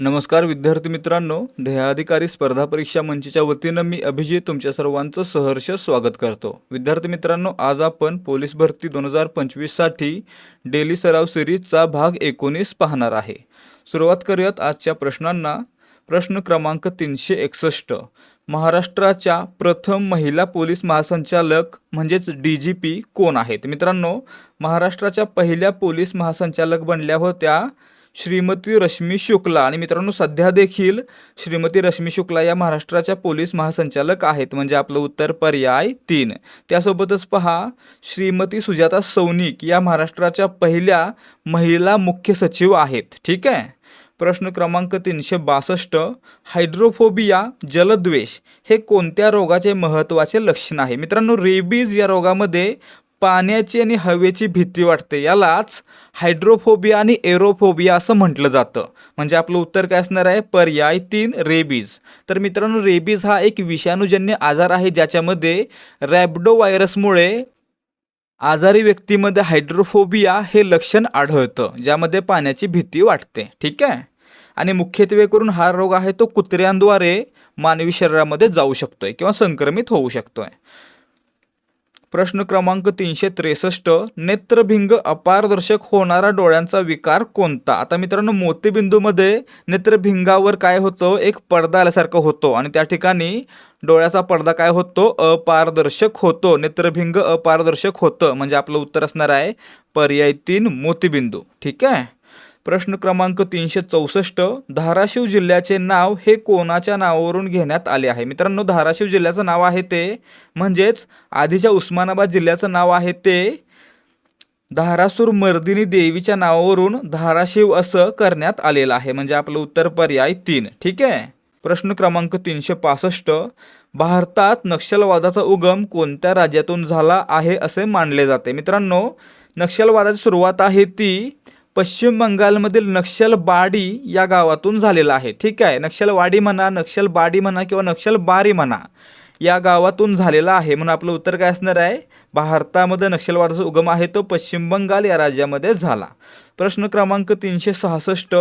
नमस्कार विद्यार्थी मित्रांनो ध्येयाधिकारी स्पर्धा परीक्षा मंचच्या वतीनं मी अभिजित तुमच्या सर्वांचं सहर्ष स्वागत करतो. विद्यार्थी मित्रांनो आज आपण पोलीस भरती दोन हजार पंचवीससाठी डेली सराव सिरीजचा भाग एकोणीस पाहणार आहे. सुरुवात करूयात आजच्या प्रश्नांना. प्रश्न क्रमांक तीनशे एकसष्ट. महाराष्ट्राच्या प्रथम महिला पोलीस महासंचालक म्हणजेच डी जी पी कोण आहेत? मित्रांनो महाराष्ट्राच्या पहिल्या पोलीस महासंचालक बनल्या होत्या श्रीमती रश्मी शुक्ला. आणि मित्रांनो सध्या देखील श्रीमती रश्मी शुक्ला या महाराष्ट्राच्या पोलीस महासंचालक आहेत. म्हणजे आपलं उत्तर पर्याय तीन. त्यासोबतच पहा श्रीमती सुजाता सौनिक या महाराष्ट्राच्या पहिल्या महिला मुख्य सचिव आहेत. ठीक आहे? प्रश्न क्रमांक तीनशे बासष्ट हायड्रोफोबिया जलद्वेष हे कोणत्या रोगाचे महत्त्वाचे लक्षण आहे? मित्रांनो रेबीज या रोगामध्ये पाण्याची आणि हवेची भीती वाटते. यालाच हायड्रोफोबिया आणि एरोफोबिया असं म्हटलं जातं. म्हणजे आपलं उत्तर काय असणार आहे? पर्याय तीन रेबीज. तर मित्रांनो रेबीज हा एक विषाणूजन्य आजार आहे ज्याच्यामध्ये रॅबडो व्हायरसमुळे आजारी व्यक्तीमध्ये हायड्रोफोबिया हे लक्षण आढळतं ज्यामध्ये पाण्याची भीती वाटते. ठीक आहे? आणि मुख्यत्वे करून हा रोग आहे तो कुत्र्यांद्वारे मानवी शरीरामध्ये जाऊ शकतोय किंवा संक्रमित होऊ शकतोय. प्रश्न क्रमांक तीनशे त्रेसष्ट नेत्रभिंग अपारदर्शक होणारा डोळ्यांचा विकार कोणता? आता मित्रांनो मोतीबिंदूमध्ये नेत्रभिंगावर काय होतं? एक पडदा आल्यासारखं होतो आणि त्या ठिकाणी डोळ्याचा पडदा काय होतो? अपारदर्शक होतो. नेत्रभिंग अपारदर्शक होतं. म्हणजे आपलं उत्तर असणार आहे पर्याय तीन मोतीबिंदू. ठीक आहे? प्रश्न क्रमांक तीनशे चौसष्ट धाराशिव जिल्ह्याचे नाव हे कोणाच्या नावावरून घेण्यात आले आहे? मित्रांनो धाराशिव जिल्ह्याचं नाव आहे ते म्हणजेच आधीच्या उस्मानाबाद जिल्ह्याचं नाव आहे ते धारासूर मर्दिनी देवीच्या नावावरून धाराशिव असं करण्यात आलेलं आहे. म्हणजे आपलं उत्तर पर्याय तीन. ठीक आहे? प्रश्न क्रमांक तीनशे पासष्ट. भारतात नक्षलवादाचा उगम कोणत्या राज्यातून झाला आहे असे मानले जाते? मित्रांनो नक्षलवादाची सुरुवात आहे ती पश्चिम बंगालमधील नक्षलबाडी या गावातून झालेला आहे. ठीक आहे? नक्षलवाडी म्हणा नक्षलबाडी म्हणा किंवा नक्षलबारी म्हणा या गावातून झालेला आहे. म्हणून आपलं उत्तर काय असणार आहे? भारतामध्ये नक्षलवादाचा उगम आहे तो पश्चिम बंगाल या राज्यामध्ये झाला. प्रश्न क्रमांक तीनशे सहासष्ट.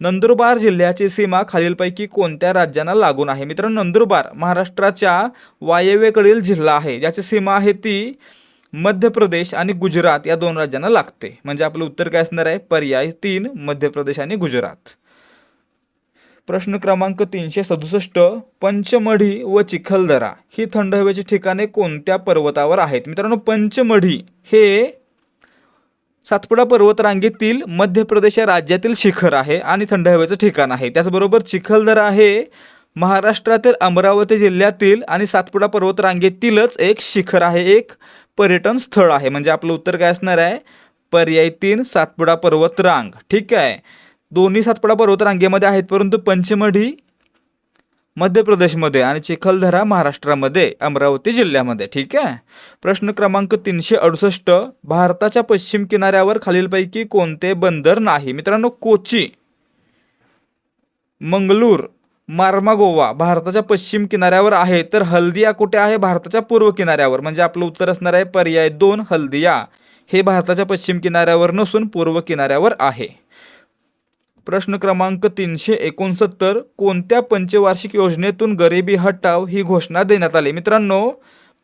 नंदुरबार जिल्ह्याची सीमा खालीलपैकी कोणत्या राज्यांना लागून आहे? मित्रांनो नंदुरबार महाराष्ट्राच्या वायव्येकडील जिल्हा आहे. ज्याची सीमा आहे ती मध्य प्रदेश आणि गुजरात या दोन राज्यांना लागते. म्हणजे आपलं उत्तर काय असणार आहे? पर्याय तीन मध्य प्रदेश आणि गुजरात. प्रश्न क्रमांक तीनशे सदुसष्ट पंचमढी व चिखलदरा. ही थंड हवेची ठिकाणे कोणत्या पर्वतावर आहेत? मित्रांनो पंचमढी हे सातपुडा पर्वतरांगेतील मध्य प्रदेश या राज्यातील शिखर आहे आणि थंड हवेचं ठिकाण आहे. त्याचबरोबर चिखलदरा हे महाराष्ट्रातील अमरावती जिल्ह्यातील आणि सातपुडा पर्वतरांगेतीलच एक शिखर आहे. एक पर्यटन स्थळ आहे. म्हणजे आपलं उत्तर काय असणार आहे? पर्याय तीन सातपुडा पर्वतरांग ठीक आहे? दोन्ही सातपुडा पर्वतरांगेमध्ये आहेत परंतु पंचमढी मध्य प्रदेशमध्ये आणि चिखलदरा महाराष्ट्रामध्ये अमरावती जिल्ह्यामध्ये. ठीक आहे? प्रश्न क्रमांक तीनशे अडुसष्ट भारताच्या पश्चिम किनाऱ्यावर खालीलपैकी कोणते बंदर नाही? मित्रांनो कोची मंगलूर मार्मागोवा भारताच्या पश्चिम किनाऱ्यावर आहे. तर हल्दिया कुठे आहे? भारताच्या पूर्व किनाऱ्यावर. म्हणजे आपलं उत्तर असणार आहे पर्याय दोन हल्दिया. हे भारताच्या पश्चिम किनाऱ्यावर नसून पूर्व किनाऱ्यावर आहे. प्रश्न क्रमांक तीनशे एकोणसत्तर कोणत्या पंचवार्षिक योजनेतून गरिबी हटाव ही घोषणा देण्यात आली? मित्रांनो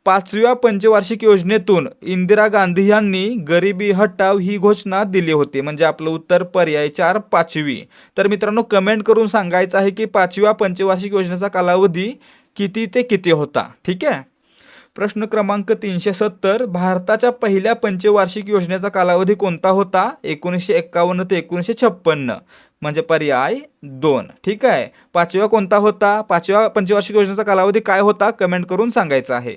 पाचव्या पंचवार्षिक योजनेतून इंदिरा गांधी यांनी गरिबी हटाव ही घोषणा दिली होती म्हणजे आपलं उत्तर पर्याय चार पाचवी. तर मित्रांनो कमेंट करून सांगायचं आहे की पाचव्या पंचवार्षिक योजनेचा कालावधी किती ते किती होता? ठीक आहे? प्रश्न क्रमांक तीनशे सत्तर भारताच्या पहिल्या पंचवार्षिक योजनेचा कालावधी कोणता होता? एकोणीसशे एक्कावन्न ते एकोणीसशे छप्पन्न. म्हणजे पर्याय दोन. ठीक आहे? पाचव्या कोणता होता? पाचव्या पंचवार्षिक योजनेचा कालावधी काय होता? कमेंट करून सांगायचं आहे.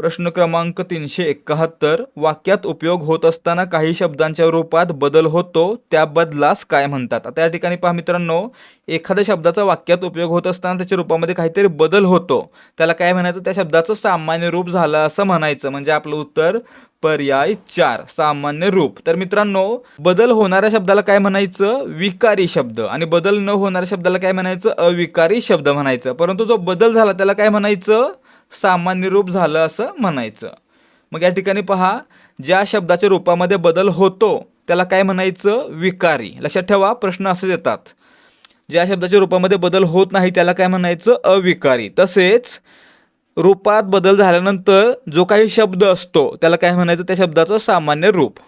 प्रश्न क्रमांक तीनशे एकाहत्तर. वाक्यात उपयोग होत असताना काही शब्दांच्या रूपात बदल होतो त्या बदलास काय म्हणतात? आता या ठिकाणी पहा मित्रांनो एखाद्या शब्दाचा वाक्यात उपयोग होत असताना त्याच्या रूपामध्ये काहीतरी बदल होतो. त्याला काय म्हणायचं? त्या शब्दाचं सामान्य रूप झालं असं म्हणायचं. म्हणजे आपलं उत्तर पर्याय चार सामान्य रूप. तर मित्रांनो बदल होणाऱ्या शब्दाला काय म्हणायचं? विकारी शब्द. आणि बदल न होणाऱ्या शब्दाला काय म्हणायचं? अविकारी शब्द म्हणायचं. परंतु जो बदल झाला त्याला काय म्हणायचं? सामान्य रूप झालं असं म्हणायचं. मग या ठिकाणी पहा ज्या शब्दाच्या रूपामध्ये बदल होतो त्याला काय म्हणायचं? विकारी. लक्षात ठेवा प्रश्न असे येतात. ज्या शब्दाच्या रूपामध्ये बदल होत नाही त्याला काय म्हणायचं? अविकारी. तसेच रूपात बदल झाल्यानंतर जो काही शब्द असतो त्याला काय म्हणायचं? त्या शब्दाचं सामान्य रूप.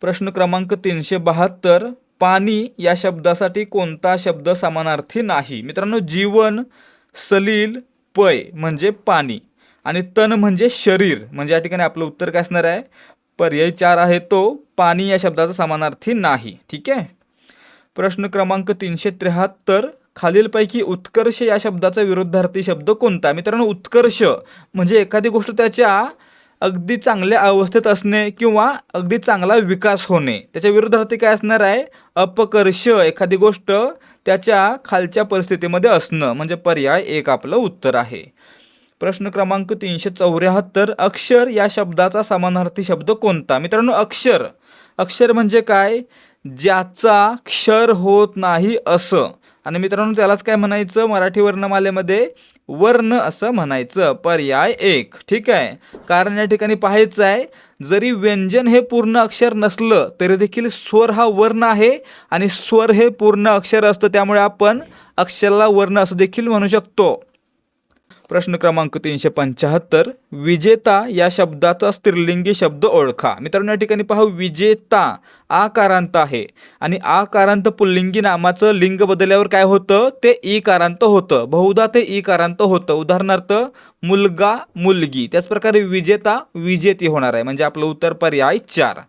प्रश्न क्रमांक तीनशे बहात्तर पाणी या शब्दासाठी कोणता शब्द समानार्थी नाही? मित्रांनो जीवन सलील पय म्हणजे पाणी आणि तन म्हणजे शरीर. म्हणजे या ठिकाणी आपलं उत्तर काय असणार आहे? पर्याय चार आहे तो पाणी या शब्दाचा समानार्थी नाही. ठीक आहे? प्रश्न क्रमांक तीनशे त्र्याहत्तर. खालीलपैकी उत्कर्ष या शब्दाचा विरुद्धार्थी शब्द कोणता? मित्रांनो उत्कर्ष म्हणजे एखादी गोष्ट त्याच्या अगदी चांगल्या अवस्थेत असणे किंवा अगदी चांगला विकास होणे. त्याच्या विरुद्धार्थी काय असणार आहे? अपकर्ष. एखादी गोष्ट त्याच्या खालच्या परिस्थितीमध्ये असणं म्हणजे पर्याय एक आपलं उत्तर आहे. प्रश्न क्रमांक तीनशे चौऱ्याहत्तर अक्षर या शब्दाचा समानार्थी शब्द कोणता? मित्रांनो अक्षर. अक्षर म्हणजे काय? ज्याचा क्षर होत नाही असं. आणि मित्रांनो त्यालाच काय म्हणायचं? मराठी वर्णमालेमध्ये वर्ण असं म्हणायचं. पर्याय एक. ठीक आहे? कारण या ठिकाणी पाहायचं आहे जरी व्यंजन हे पूर्ण अक्षर नसलं तरी देखील स्वर हा वर्ण आहे आणि स्वर हे पूर्ण अक्षर असतं. त्यामुळे आपण अक्षराला वर्ण असं देखील म्हणू शकतो. प्रश्न क्रमांक तीनशे पंच्याहत्तर विजेता या शब्दाचा स्त्रीलिंगी शब्द ओळखा. मित्रांनो या ठिकाणी पहा विजेता आकारांत आहे. आणि आकारांत पुल्लिंगी नामाचं लिंग बदलल्यावर काय होतं? ते इकारांत होतं. बहुधा ते इकारांत होतं. उदाहरणार्थ मुलगा मुलगी. त्याचप्रकारे विजेता विजेती होणार आहे. म्हणजे आपलं उत्तर पर्याय चार.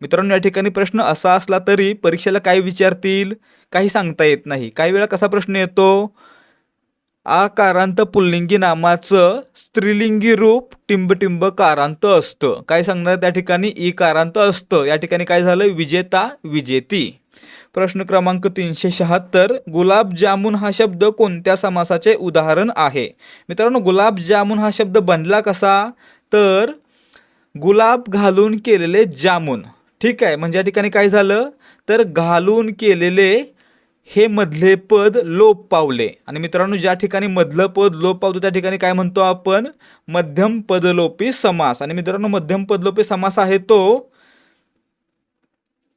मित्रांनो या ठिकाणी प्रश्न असा असला तरी परीक्षेला काय विचारतील? काही सांगता येत नाही. काही वेळा कसा प्रश्न येतो? आकारांत पुल्लिंगी नामाचं स्त्रीलिंगी रूप टिंबटिंब कारांत असतं. काय सांगणार त्या ठिकाणी? ई कारांत असतं. या ठिकाणी काय झालं? विजेता विजेती. प्रश्न क्रमांक तीनशे शहात्तर गुलाबजामुन हा शब्द कोणत्या समासाचे उदाहरण आहे? मित्रांनो गुलाबजामुन हा शब्द बनला कसा? तर गुलाब घालून केलेले जामून. ठीक आहे म्हणजे या ठिकाणी काय झालं? तर घालून केलेले हे मधले पद लोप पावले. आणि मित्रांनो ज्या ठिकाणी मधलं पद लोप पावतो त्या ठिकाणी काय म्हणतो आपण? मध्यम पदलोपी समास. आणि मित्रांनो मध्यम पदलोपी समास आहे तो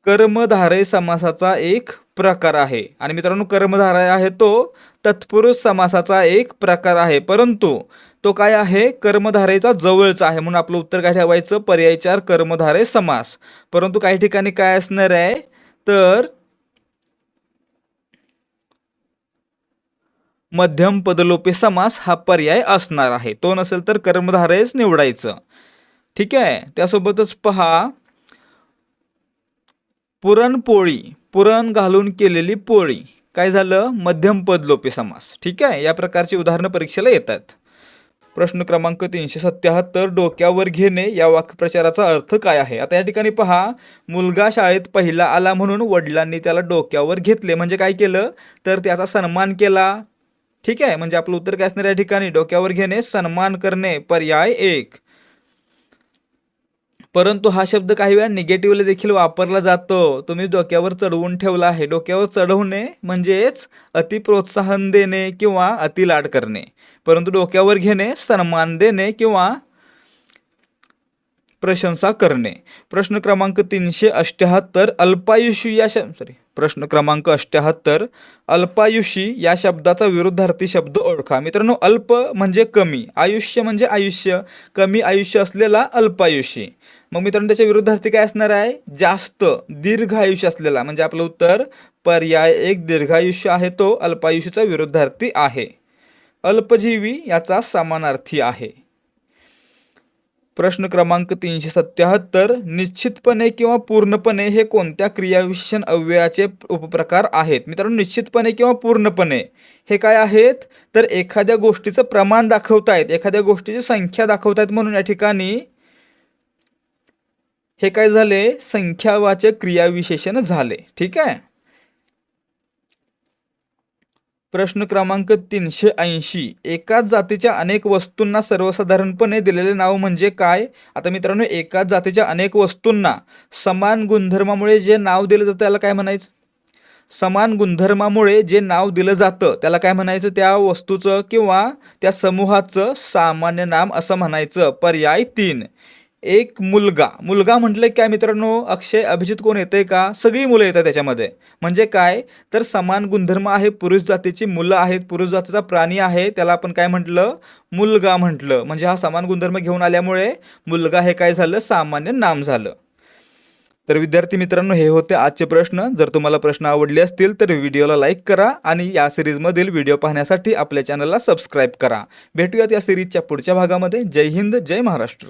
कर्मधारय समासाचा एक प्रकार आहे. आणि मित्रांनो कर्मधारय आहे तो तत्पुरुष समासाचा एक प्रकार आहे. परंतु तो काय आहे? कर्मधारेचा जवळचा आहे. म्हणून आपलं उत्तर काय ठेवायचं? पर्यायचार कर्मधारय समास. परंतु काही ठिकाणी काय असणार आहे? तर मध्यम पदलोपी समास हा पर्याय असणार आहे. तो नसेल तर कर्मधारयच निवडायचं. ठीक आहे? त्यासोबतच पहा पुरणपोळी पुरण घालून केलेली पोळी. काय झालं? मध्यम पदलोपी समास. ठीक आहे? या प्रकारची उदाहरणं परीक्षेला येतात. प्रश्न क्रमांक तीनशे सत्याहत्तर डोक्यावर घेणे या वाक्यप्रचाराचा अर्थ काय आहे? आता या ठिकाणी पहा मुलगा शाळेत पहिला आला म्हणून वडिलांनी त्याला डोक्यावर घेतले. म्हणजे काय केलं? तर त्याचा सन्मान केला. ठीक आहे म्हणजे आपलं उत्तर काय असणार या ठिकाणी? डोक्यावर घेणे सन्मान करणे पर्याय एक. परंतु हा शब्द काही वेळा निगेटिव्हली देखील वापरला जातो. तुम्ही डोक्यावर चढवून ठेवला आहे. डोक्यावर चढवणे म्हणजेच अति प्रोत्साहन देणे किंवा अति लाड करणे. परंतु डोक्यावर घेणे सन्मान देणे किंवा प्रशंसा करणे. प्रश्न क्रमांक तीनशे अष्ट्याहत्तर अल्पायुषी या शब्द सॉरी प्रश्न क्रमांक अष्ट्याहत्तर अल्पायुषी या शब्दाचा विरुद्धार्थी शब्द ओळखा. मित्रांनो अल्प म्हणजे कमी आयुष्य म्हणजे आयुष्य कमी आयुष्य असलेला अल्पायुषी. मग मित्रांनो त्याच्या विरुद्धार्थी काय असणार आहे? जास्त दीर्घ आयुष्य असलेला म्हणजे आपलं उत्तर पर्याय एक दीर्घायुष्य आहे तो अल्पायुष्याचा विरुद्धार्थी आहे. अल्पजीवी याचा समानार्थी आहे. प्रश्न क्रमांक तीनशे सत्याहत्तर निश्चितपणे किंवा पूर्णपणे हे कोणत्या क्रियाविशेषण अव्ययाचे उपप्रकार आहेत? मित्रांनो निश्चितपणे किंवा पूर्णपणे हे काय आहेत? तर एखाद्या गोष्टीचं प्रमाण दाखवतायत एखाद्या गोष्टीची संख्या दाखवतायत म्हणून या ठिकाणी हे काय झाले? संख्यावाचक क्रियाविशेषण झाले. ठीक आहे? प्रश्न क्रमांक तीनशे ऐंशी. एकाच जातीच्या अनेक वस्तूंना सर्वसाधारणपणे दिलेले नाव म्हणजे काय? आता मित्रांनो एकाच जातीच्या अनेक वस्तूंना समान गुणधर्मामुळे जे नाव दिलं जातं त्याला काय म्हणायचं? समान गुणधर्मामुळे जे नाव दिलं जातं त्याला काय म्हणायचं? त्या वस्तूचं किंवा त्या समूहाचं सामान्य नाम असं म्हणायचं. पर्याय तीन. एक मुलगा. मुलगा म्हटलं काय मित्रांनो? अक्षय अभिजित कोण येते का? सगळी मुलं येतात त्याच्यामध्ये. म्हणजे काय? तर समान गुणधर्म आहे पुरुष जातीची मुलं आहेत पुरुष जातीचा प्राणी आहे त्याला आपण काय म्हटलं? मुलगा म्हटलं. म्हणजे हा समान गुणधर्म घेऊन आल्यामुळे मुलगा हे काय झालं? सामान्य नाम झालं. तर विद्यार्थी मित्रांनो हे होते आजचे प्रश्न. जर तुम्हाला प्रश्न आवडले असतील तर व्हिडिओला लाईक करा आणि या सिरीजमधील व्हिडिओ पाहण्यासाठी आपल्या चॅनलला सबस्क्राईब करा. भेटूयात या सिरीजच्या पुढच्या भागामध्ये. जय हिंद जय महाराष्ट्र.